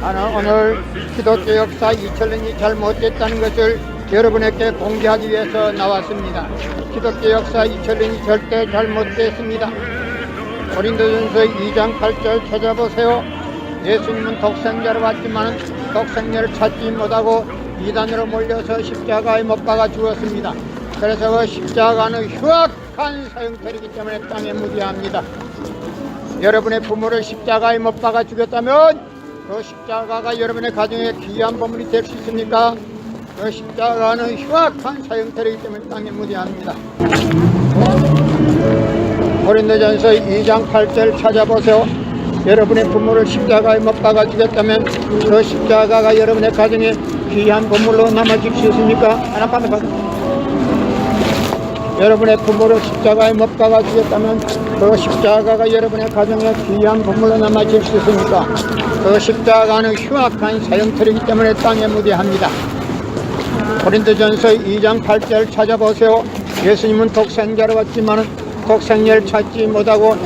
나는 오늘 기독교 역사 2000년이 잘 못됐다는 것을 여러분에게 공개하기 위해서 나왔습니다. 기독교 역사 2000년이 절대 잘 못됐습니다. 고린도전서 2장 8절 찾아보세요. 예수님은 독생자로 왔지만 독생자를 찾지 못하고 이단으로 몰려서 십자가에 못 박아 죽었습니다. 그래서 그 십자가는 흉악 한 사형틀이기 때문에 땅에 무디합니다. 여러분의 부모를 십자가에 못 박아 죽였다면 그 십자가가 여러분의 가정에 귀한 보물이 될 수 있습니까? 그 십자가는 흉악한 사형태이기 때문에 땅에 무디합니다. 고린도전서 2장 8절 찾아보세요. 여러분의 부모를 십자가에 못 박아 죽였다면 그 십자가가 여러분의 가정에 귀한 보물로 남아질 수 있습니까? 하나 받아 받아. 여러분의 부모를 십자가에 못 박아 주겠다면 그 십자가가 여러분의 가정에 귀한 보물로 남아질 수 있습니까? 그 십자가는 흉악한 사형틀이기 때문에 땅에 무대합니다. 고린도전서 2장 8절 찾아보세요. 예수님은 독생자로 왔지만 독생자를 찾지 못하고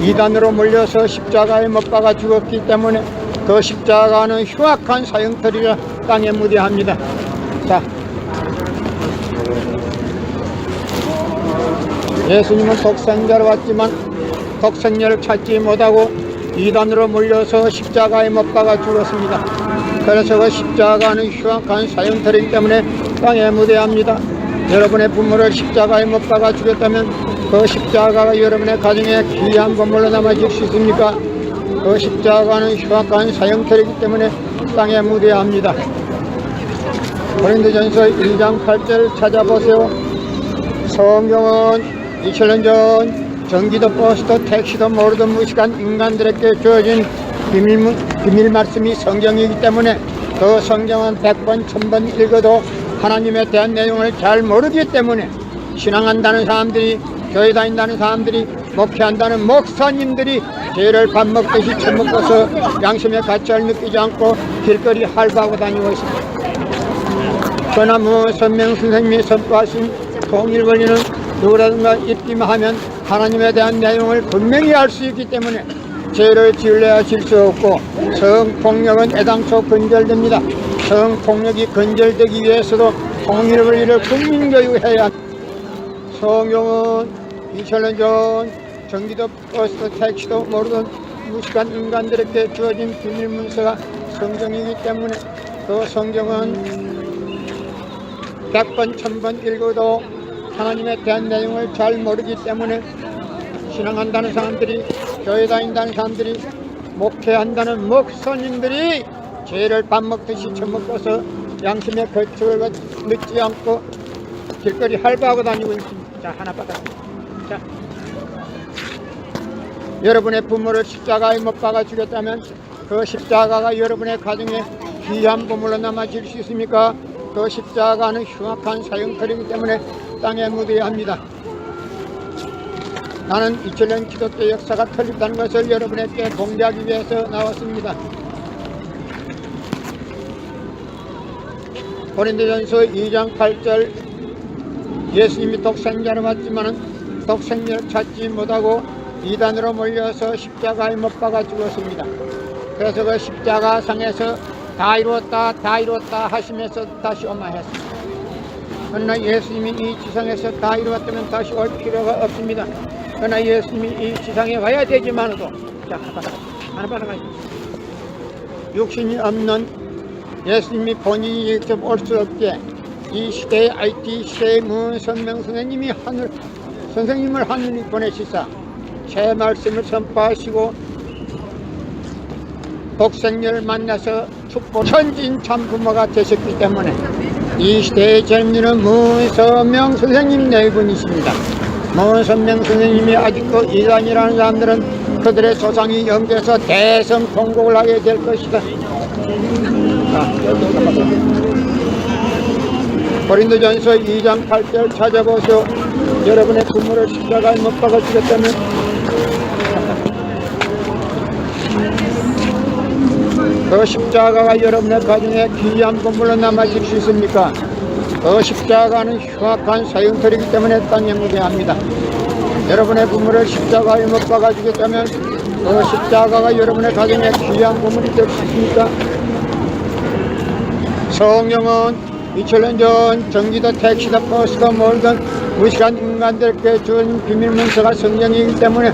이단으로 몰려서 십자가에 못 박아 죽었기 때문에 그 십자가는 흉악한 사형틀이라 땅에 무대합니다. 자, 예수님은 독생자로 왔지만 독생자를 찾지 못하고 이단으로 몰려서 십자가에 못 박아 죽었습니다. 그래서 그 십자가는 흉악한 사형틀이기 때문에 땅에 무대합니다. 여러분의 부모를 십자가에 못 박아 죽였다면 그 십자가가 여러분의 가정에 귀한 건물로 남아질 수 있습니까? 그 십자가는 흉악한 사형틀이기 때문에 땅에 무대합니다. 고린도전서 1장 8절 찾아보세요. 성경은 2000년 전 전기도 버스도 택시도 모르던 무식한 인간들에게 주어진 비밀, 비밀 말씀이 성경이기 때문에 그 성경은 100번, 1000번 읽어도 하나님에 대한 내용을 잘 모르기 때문에 신앙한다는 사람들이 교회 다닌다는 사람들이 목회한다는 목사님들이 죄를 밥 먹듯이 처먹어서 양심의 가치를 느끼지 않고 길거리 할바하고 다니고 있습니다. 소나무 선명 선생님이 선포하신 통일 원리는 누구라든가 읽기만 하면 하나님에 대한 내용을 분명히 알 수 있기 때문에 죄를 지으려야 질 수 없고 성폭력은 애당초 근절됩니다. 성폭력이 근절되기 위해서도 통일 원리를 국민교육해야 합니다. 성경은 2000년 전 전기도 버스도 택시도 모르던 무식한 인간들에게 주어진 비밀 문서가 성경이기 때문에 그 성경은 100번, 1000번 읽어도 하나님에 대한 내용을 잘 모르기 때문에 신앙한다는 사람들이 교회 다닌다는 사람들이 목회한다는 목사님들이 죄를 밥 먹듯이 처먹어서 양심의 거처를 늦지 않고 길거리 할바하고 다니고 있습니다. 자, 하나 받아. 자. 여러분의 부모를 십자가에 못 박아 죽였다면 그 십자가가 여러분의 가정에 귀한 보물로 남아질 수 있습니까? 그 십자가는 흉악한 사형틀이기 때문에 땅에 묻어야 합니다. 나는 2000년 기독교 역사가 틀렸다는 것을 여러분에게 공개하기 위해서 나왔습니다. 고린도전서 2장 8절 예수님이 독생자로 왔지만은 독생자를 찾지 못하고 이단으로 몰려서 십자가에 못 박아 죽었습니다. 그래서 그 십자가 상에서 다 이루었다 다 이루었다 하시면서 다시 오마했습니다. 그러나 예수님이 이 지상에서 다 이루었다면 다시 올 필요가 없습니다. 그러나 예수님이 이 지상에 와야 되지만도 자 하나 받아 하나. 육신이 없는 예수님이 본인이 직접 올 수 없게 이 시대의 IT 시대의 문선명 선생님이 하늘 선생님을 하늘이 보내시사 새 말씀을 선포하시고 독생녀를 만나서 축복 천진 참 부모가 되셨기 때문에 이 시대의 젊은이는 문선명 선생님 네 분이십니다. 문선명 선생님이 아직도 이단이라는 사람들은 그들의 소상이 연계해서 대성 통곡을 하게 될 것이다. 고린도전서 2장 8절 찾아보시오. 여러분의 부모를 십자가에 못 박아주겠다면 그 십자가가 여러분의 가정에 귀한 건물로 남아질 수 있습니까? 그 십자가는 흉악한 사형틀이기 때문에 땅에 무대합니다. 여러분의 부모를 십자가에 못 박아주겠다면 그 십자가가 여러분의 가정에 귀한 건물이 될 수 있습니까? 성령은 2000년 전 전기도 택시도 버스도 몰든 무시한 인간들께 준 비밀 문서가 성령이기 때문에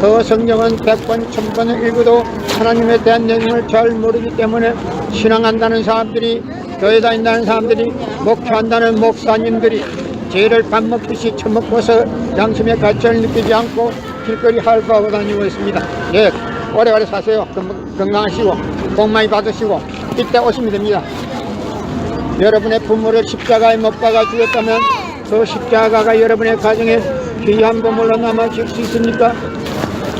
그 성령은 백번 천번을 읽어도 하나님에 대한 내용을 잘 모르기 때문에 신앙한다는 사람들이 교회 다닌다는 사람들이 목회한다는 목사님들이 죄를 밥 먹듯이 처먹고서 양심의 가치를 느끼지 않고 길거리 할부하고 다니고 있습니다. 예, 오래오래 사세요. 건- 건강하시고 복 많이 받으시고 이때 오시면 됩니다. 여러분의 부모를 십자가에 못 박아 주겠다면 그 십자가가 여러분의 가정에 귀한 보물로 남아질 수 있습니까?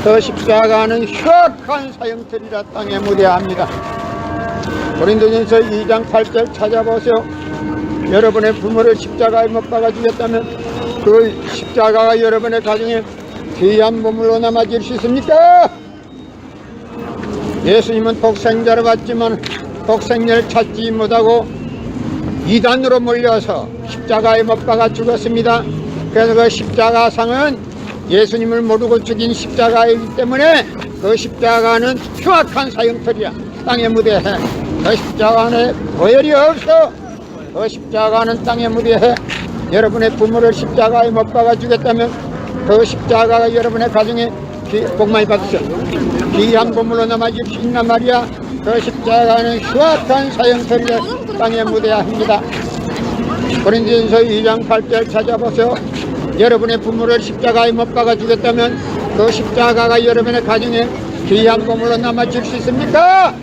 그 십자가는 흉악한 사형틀이라 땅에 무대합니다. 고린도전서 2장 8절 찾아보세요. 여러분의 부모를 십자가에 못 박아 주겠다면 그 십자가가 여러분의 가정에 귀한 보물로 남아질 수 있습니까? 예수님은 독생자를 받지만 독생자를 찾지 못하고 이단으로 몰려서 십자가에 못 박아 죽었습니다. 그래서 그 십자가상은 예수님을 모르고 죽인 십자가이기 때문에 그 십자가는 흉악한 사형틀이야. 땅의 무대에 그 십자가는 보혈이 없어. 그 십자가는 땅의 무대에 여러분의 부모를 십자가에 못 박아 주겠다면 그 십자가가 여러분의 가정에 귀- 복 많이 받으세요. 귀한 보물로 남아질 수 있단 말이야. 그 십자가는 흉악한 사형틀이라 땅에 무대야 합니다. 고린도전서 2장 8절 찾아보세요. 여러분의 부모를 십자가에 못 박아 주겠다면 그 십자가가 여러분의 가정에 귀한 보물로 남아질 수 있습니까?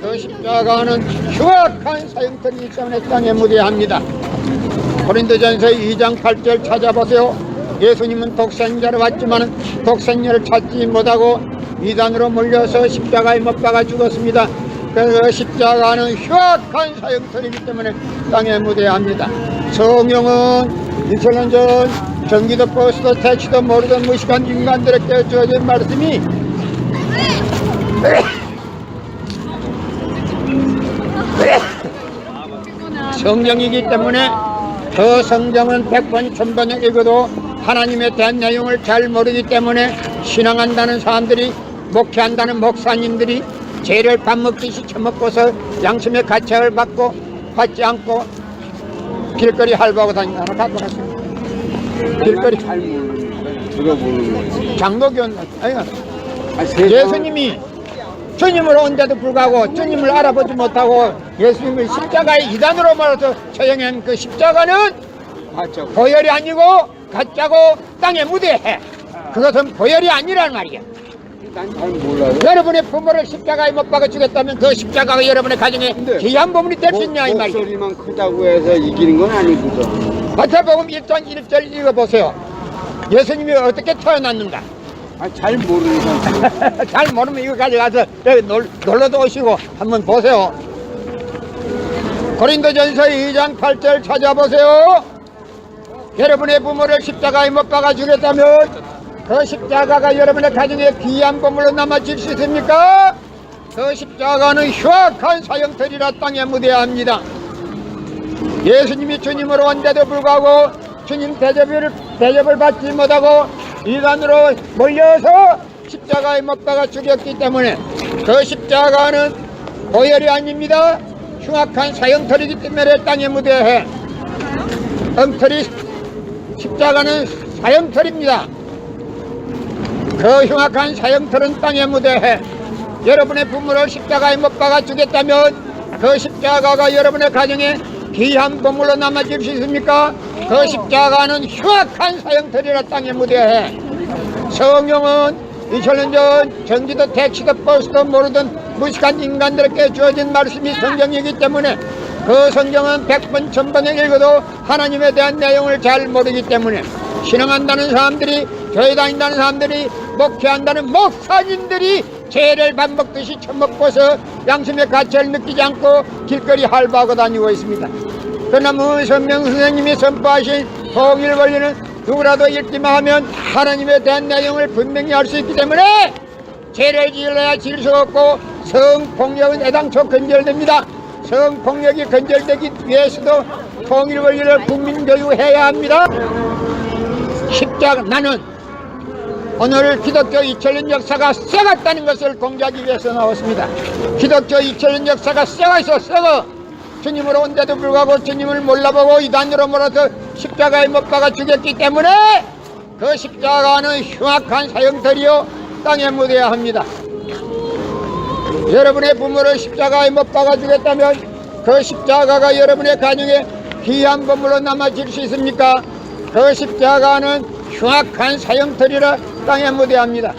그 십자가는 흉악한 사형틀이기 때문에 땅에 무대합니다. 고린도전서 2장 8절 찾아보세요. 예수님은 독생자를 왔지만 독생자를 찾지 못하고 이단으로 몰려서 십자가에 못 박아 죽었습니다. 그래서 그 십자가는 흉악한 사형틀이기 때문에 땅에 무대합니다. 성령은 2000년 전 전기도 버스도 택시도 모르던 무식한 인간들에게 주어진 말씀이 성령이기 때문에 그 성경은 백번 천번을 읽어도 하나님에 대한 내용을 잘 모르기 때문에 신앙한다는 사람들이 목회한다는 목사님들이 죄를 밥 먹듯이 처먹고서 양심의 가책을 받고 받지 않고 길거리 할부하고 다니는 하나 갖고 갔어요. 길거리 잘 모르는 누가 모르는 거지? 장로교원 아니 아, 세상- 예수님이 주님을 온데도 불구하고 주님을 알아보지 못하고 예수님을 십자가에 이단으로 말해서 처형한 그 십자가는 가짜고. 보혈이 아니고 가짜고 땅에 무대해 그것은 보혈이 아니란 말이야 난잘 몰라요. 여러분의 부모를 십자가에 못 박아 주겠다면 그 십자가가 여러분의 가정에 근데 귀한 보물이 될수 목- 있냐 이 말이야 목소리만 크다고 해서 이기는 건 아니거든. 마태복음 1장 1절 읽어보세요 예수님이 어떻게 태어났는가 아, 잘 모르는 사람. 잘 모르면 이거 가져가서 여기 놀, 놀러도 오시고 한번 보세요. 고린도전서 2장 8절 찾아보세요. 여러분의 부모를 십자가에 못 박아 주겠다면 그 십자가가 여러분의 가정에 귀한 보물로 남아 질 수 있습니까? 그 십자가는 흉악한 사형틀이라 땅에 무대합니다. 예수님이 주님으로 온데도 불구하고 주님 대접을, 대접을 받지 못하고 이단으로 몰려서 십자가에 못 박아 죽였기 때문에 그 십자가는 보혈이 아닙니다. 흉악한 사형틀이기 때문에 땅에 무대해 엉터리 십자가는 사형틀입니다. 그 흉악한 사형틀은 땅에 무대해 여러분의 부모를 십자가에 못 박아 주겠다면 그 십자가가 여러분의 가정에 귀한 보물로 남아질 수 있습니까? 그 십자가는 흉악한 사형틀이라 땅에 무대해 성령은 2000년 전 전기도 택시도 버스도 모르던 무식한 인간들에게 주어진 말씀이 성경이기 때문에 그 성경은 백번 천번을 읽어도 하나님에 대한 내용을 잘 모르기 때문에 신앙한다는 사람들이 교회 다닌다는 사람들이 목회한다는 목사님들이 죄를 밥 먹듯이 처먹고서 양심의 가치를 느끼지 않고 길거리 할바하고 다니고 있습니다. 그러나 문선명 선생님이 선포하신 통일 원리는 누구라도 읽기만 하면 하나님에 대한 내용을 분명히 알 수 있기 때문에 죄를 지으려야 지을 수 없고 성폭력은 애당초 건절됩니다. 성폭력이 건절되기 위해서도 통일 원리를 국민 교육해야 합니다. 십자가 나는 오늘 기독교 2000년 역사가 썩었다는 것을 공개하기 위해서 나왔습니다. 기독교 2000년 역사가 썩어 있어 썩어 주님으로 온데도 불구하고 주님을 몰라보고 이단으로 몰아서 십자가에 못 박아 죽였기 때문에 그 십자가는 흉악한 사형들이요 땅에 묻어야 합니다. 여러분의 부모를 십자가에 못 박아 주겠다면 그 십자가가 여러분의 가정에 귀한 건물로 남아질 수 있습니까? 그 십자가는 흉악한 사형터리라 땅에 묻어야 합니다.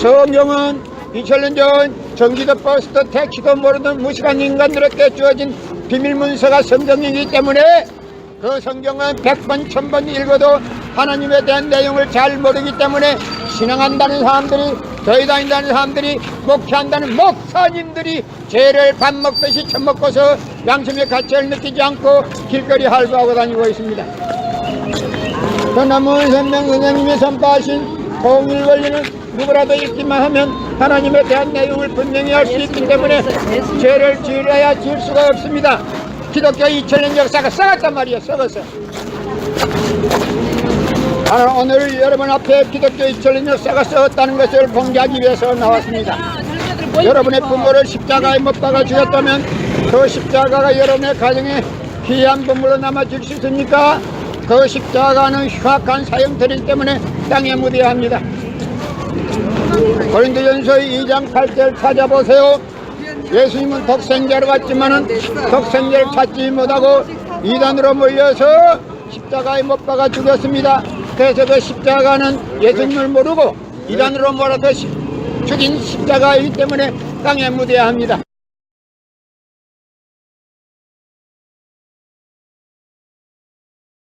성경은 2000년 전 전기도 버스도 택시도 모르는 무식한 인간들에게 주어진 비밀 문서가 성경이기 때문에 그 성경은 백번 천번 읽어도 하나님에 대한 내용을 잘 모르기 때문에 신앙한다는 사람들이 교회 다닌다는 사람들이 목회한다는 목사님들이 죄를 밥 먹듯이 처먹고서 양심의 가치를 느끼지 않고 길거리 할부하고 다니고 있습니다. 그러나 문선명 선생님이 선포하신 통일 원리는 누구라도 읽기만 하면 하나님에 대한 내용을 분명히 알 수 있기 때문에 죄를 지으려야 지을 수가 없습니다. 기독교 2000년 역사가 썩었단 말이에요. 썩었어. 나는 오늘 여러분 앞에 기독교 2000년 역사가 썩었다는 것을 공개하기 위해서 나왔습니다. 여러분의 부모를 십자가에 못 박아 죽였다면 그 십자가가 여러분의 가정에 귀한 보물로 남아질 수 있습니까? 그 십자가는 흉악한 사형들이기 때문에 땅에 묻어야 합니다. 고린도전서 2장 8절 찾아보세요. 예수님은 독생자로 왔지만은 독생자를 찾지 못하고 이단으로 몰려서 십자가에 못 박아 죽였습니다. 그래서 그 십자가는 예수님을 모르고 이단으로 몰아서 시- 죽인 십자가이기 때문에 땅에 묻어야 합니다.